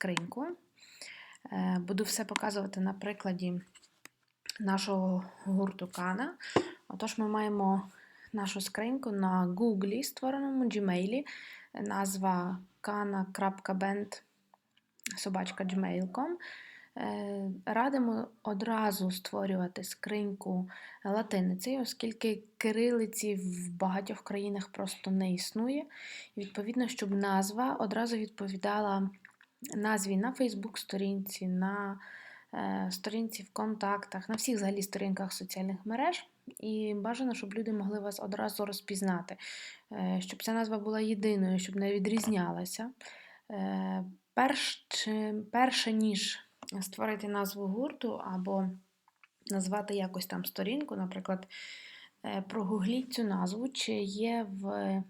скриньку. Е, Буду все показувати на прикладі нашого гурту Кана. Отож, ми маємо нашу скриньку на Google, створеному Gmail. Назва kana.band собачка gmail.com. Е, Радимо одразу створювати скриньку латиницею, оскільки кирилиці в багатьох країнах просто не існує. Відповідно, щоб назва одразу відповідала назві на Facebook-сторінці, на е, сторінці в контактах, на всіх взагалі сторінках соціальних мереж. І бажано, щоб люди могли вас одразу розпізнати, е, щоб ця назва була єдиною, щоб не відрізнялася. Е, Перш, перше, ніж створити назву гурту або назвати якось там сторінку, наприклад, прогугліть цю назву, чи є в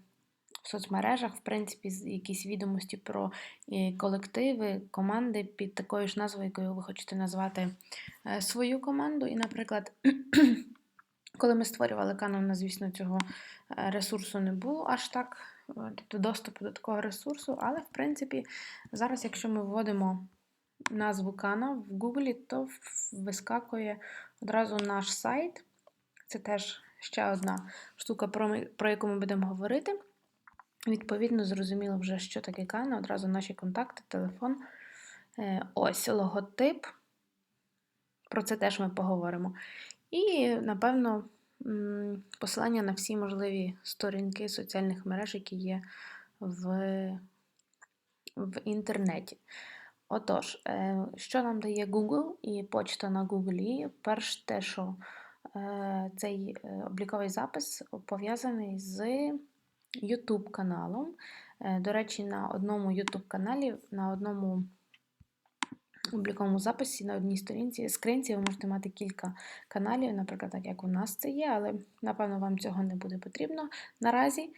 соцмережах, в принципі, якісь відомості про е, колективи, команди під такою ж назвою, якою ви хочете назвати е, свою команду. І, наприклад, коли ми створювали канал, у нас, звісно, цього е, ресурсу не було аж так, тобто доступу до такого ресурсу, але, в принципі, зараз, якщо ми вводимо назву Кана в Google, то вискакує одразу наш сайт. Це теж ще одна штука, про яку ми будемо говорити. Відповідно, зрозуміло вже, що таке Кана, одразу наші контакти, телефон. Е, Ось логотип. Про це теж ми поговоримо. І, напевно, посилання на всі можливі сторінки соціальних мереж, які є в, в інтернеті. Отож, е, що нам дає Google і почта на Google? Перш те, що е, цей обліковий запис пов'язаний з YouTube каналом. Е, До речі, на одному YouTube каналі, на одному обліковому записі, на одній сторінці, скринці ви можете мати кілька каналів, наприклад, так як у нас це є, але напевно вам цього не буде потрібно наразі.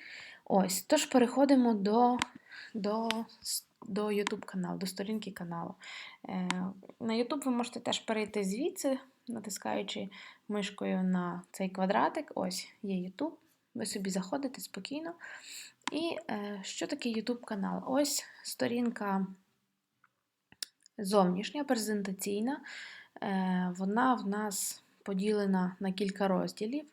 Ось, тож переходимо до, до, до YouTube каналу, до сторінки каналу. Е, На YouTube ви можете теж перейти звідси, натискаючи мишкою на цей квадратик. Ось є YouTube. Ви собі заходите спокійно. І е, що таке YouTube канал? Ось сторінка зовнішня, презентаційна. Е, Вона в нас поділена на кілька розділів.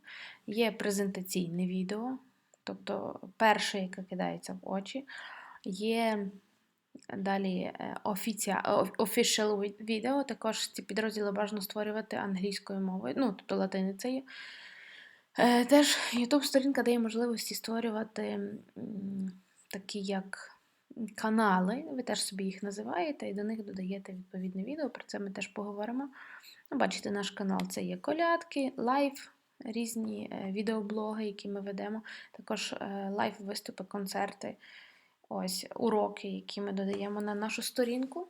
Є презентаційне відео, тобто перше, яке кидається в очі. Є далі офіція, official відео. Також ці підрозділи бажано створювати англійською мовою, ну, тобто латиницею. Е, Теж YouTube-сторінка дає можливості створювати такі як канали, ви теж собі їх називаєте і до них додаєте відповідне відео. Про це ми теж поговоримо. Ну, Бачите, наш канал це є колядки, лайв, різні е, відеоблоги, які ми ведемо. Також е, лайв-виступи, концерти, ось уроки, які ми додаємо на нашу сторінку.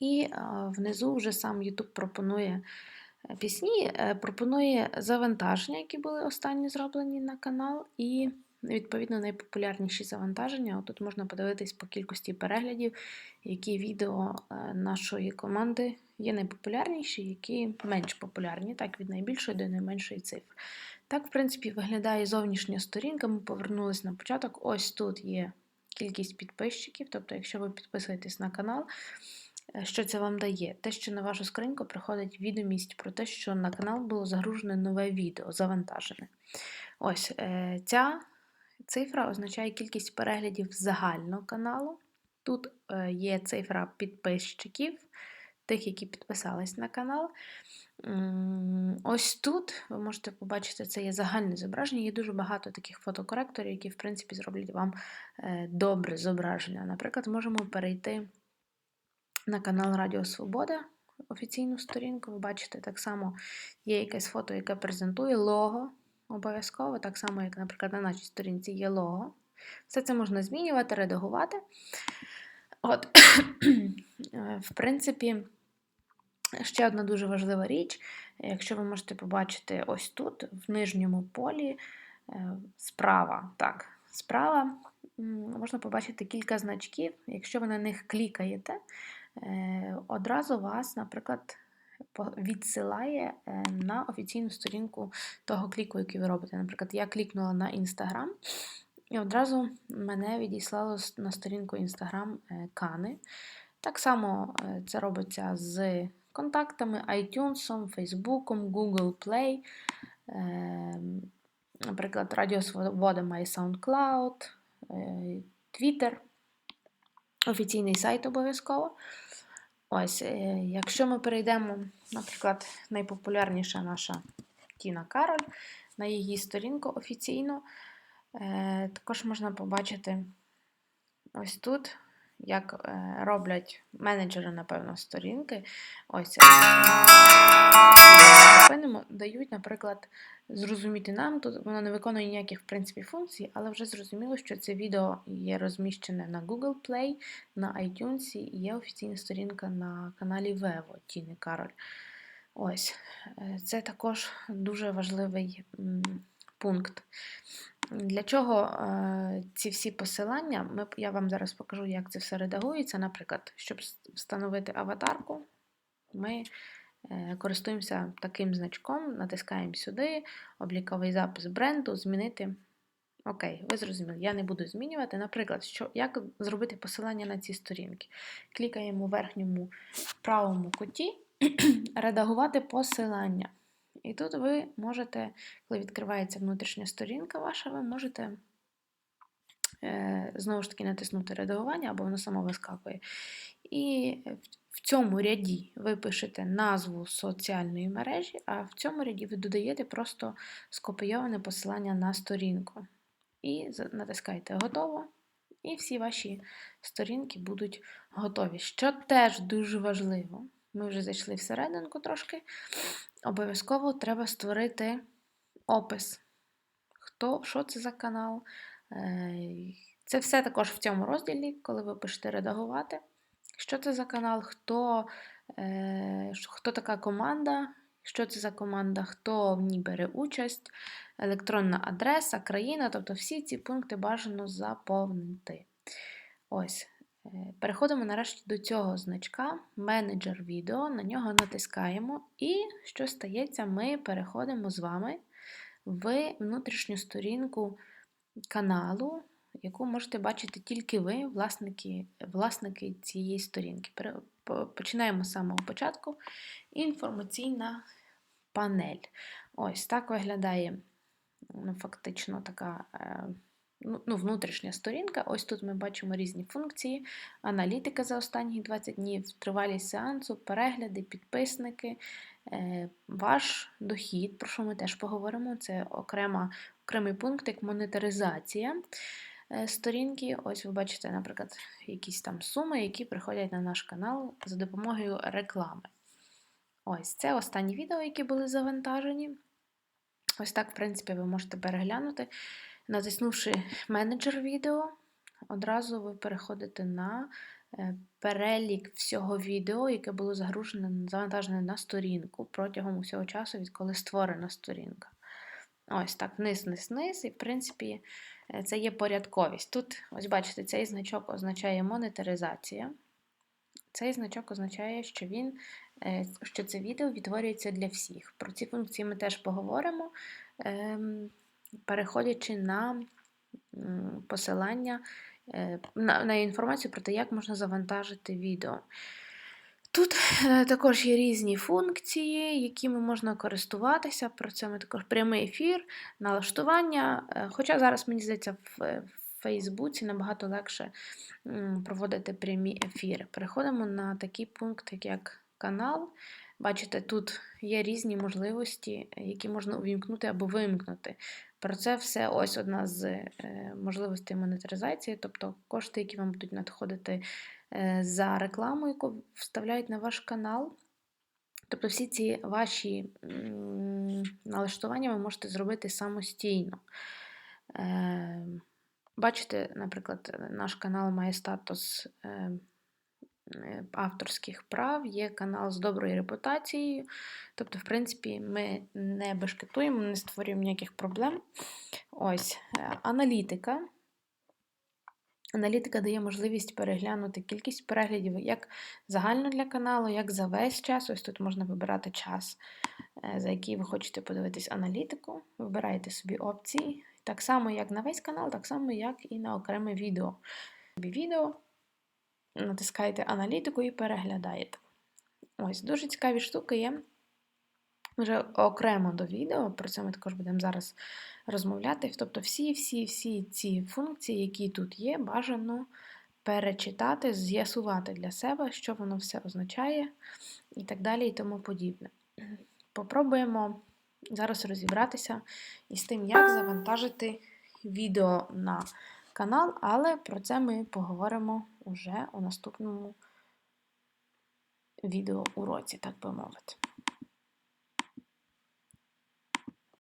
І внизу вже сам YouTube пропонує пісні, е, пропонує завантаження, які були останні зроблені на канал, і відповідно найпопулярніші завантаження. Тут можна подивитись по кількості переглядів, які відео е, нашої команди є найпопулярніші, які менш популярні, так від найбільшої до найменшої цифри. Так, в принципі, виглядає зовнішня сторінка. Ми повернулися на початок. Ось тут є кількість підписчиків. Тобто, якщо ви підписуєтесь на канал, що це вам дає? Те, що на вашу скриньку приходить відомість про те, що на канал було загружене нове відео, завантажене. Ось е, ця цифра означає кількість переглядів загального каналу. Тут е, є цифра підписчиків, тих, які підписались на канал. Ось тут ви можете побачити, це є загальне зображення. Є дуже багато таких фотокоректорів, які, в принципі, зроблять вам е, добре зображення. Наприклад, можемо перейти на канал Радіо Свобода, офіційну сторінку. Ви бачите, так само є якесь фото, яке презентує лого. Обов'язково, так само, як, наприклад, на нашій сторінці є лого. Все це можна змінювати, редагувати. От, в принципі, ще одна дуже важлива річ. Якщо ви можете побачити ось тут, в нижньому полі, е, справа, так, справа можна побачити кілька значків. Якщо ви на них клікаєте, одразу вас, наприклад, відсилає е, на офіційну сторінку того кліку, який ви робите. Наприклад, я клікнула на Instagram, І одразу мене відіслало на сторінку Instagram Кани. Так само е, це робиться з контактами, iTunes, Facebook, Google Play. Наприклад, Радіо Свобода має SoundCloud, е, Twitter, офіційний сайт обов'язково. Ось, е, якщо ми перейдемо, наприклад, найпопулярніша наша Тіна Кароль на її сторінку офіційно, також можна побачити ось тут як е, роблять менеджери, напевно, сторінки. Ось дають, наприклад, зрозуміти нам, тут воно не виконує ніяких в принципі функцій, але вже зрозуміло, що це відео є розміщене на Google Play, на iTunes і є офіційна сторінка на каналі Vevo Тіни Кароль. Ось, е, це також дуже важливий пункт. Для чого е, ці всі посилання? Ми, Я вам зараз покажу, як це все редагується. Наприклад, щоб встановити аватарку, ми користуємося таким значком, натискаємо сюди, обліковий запис бренду, змінити. Окей, ви зрозуміли, я не буду змінювати. Наприклад, що, як зробити посилання на ці сторінки. Клікаємо у верхньому правому куті, редагувати посилання. І тут ви можете, коли відкривається внутрішня сторінка ваша, ви можете е, знову ж таки натиснути редагування, або воно само вискакує. І в цьому ряді ви пишете назву соціальної мережі, а в цьому ряді ви додаєте просто скопійоване посилання на сторінку. І натискаєте Готово. І всі ваші сторінки будуть готові. Що теж дуже важливо, ми вже зайшли всерединку трошки обов'язково треба створити опис. Хто, Що це за канал? Е, це все також в цьому розділі, коли ви пишете редагувати. Що це за канал, хто, е, хто така команда, що це за команда, хто в ній бере участь, електронна адреса, країна, тобто всі ці пункти бажано заповнити. Ось. Е, переходимо нарешті до цього значка, менеджер відео, на нього натискаємо, і що стається, ми переходимо з вами в внутрішню сторінку каналу, яку можете бачити тільки ви, власники власники цієї сторінки. Починаємо з самого початку. Інформаційна панель. Ось так виглядає ну, фактично така. Е, Ну, ну, внутрішня сторінка. Ось тут ми бачимо різні функції, аналітика за останні 20 днів, тривалість сеансу, перегляди, підписники, е, ваш дохід, про що ми теж поговоримо. Це окрема, окремий пункт, як монетаризація сторінки. Ось ви бачите, наприклад, якісь там суми, які приходять на наш канал за допомогою реклами. Ось це останні відео, які були завантажені. Ось так, в принципі, ви можете переглянути. Натиснувши менеджер відео, одразу ви переходите на е, перелік всього відео, яке було загружене, завантажене на сторінку протягом усього часу, відколи створена сторінка. Ось так, вниз, вниз, вниз, і, в принципі, е, це є порядковість. Тут, ось бачите, цей значок означає монетаризація. Цей значок означає, що він, е, що це відео відтворюється для всіх. Про ці функції ми теж поговоримо. Ем, переходячи на посилання е, на інформацію про те, як можна завантажити відео. Тут е, також є різні функції, якими можна користуватися. Про це ми також прямий ефір, налаштування. Е, хоча зараз, мені здається, в Фейсбуці набагато легше проводити прямі ефіри. Переходимо на такий пункт, як канал. Бачите, тут є різні можливості, які можна увімкнути або вимкнути. Про це все ось одна з е, можливостей монетаризації, тобто кошти, які вам будуть надходити е, за рекламу, яку вставляють на ваш канал. Тобто всі ці ваші налаштування ви можете зробити самостійно. Е, бачите, наприклад, наш канал має статус Е, авторських прав, є канал з доброю репутацією. Тобто, в принципі, ми не бешкетуємо, не створюємо ніяких проблем. Ось, е, аналітика. Аналітика дає можливість переглянути кількість переглядів як загально для каналу, як за весь час. Ось тут можна вибирати час, е, за який ви хочете подивитись аналітику. Вибираєте собі опції. Так само, як на весь канал, так само, як і на окреме відео. Відео натискаєте аналітику і переглядаєте. Ось, дуже цікаві штуки є. Вже окремо до відео, про це ми також будемо зараз розмовляти. Тобто, всі-всі-всі ці функції, які тут є, бажано перечитати, з'ясувати для себе, що воно все означає, і так далі, і тому подібне. Попробуємо зараз розібратися із тим, як завантажити відео на канал, але про це ми поговоримо уже у наступному відеоуроці, так би мовити.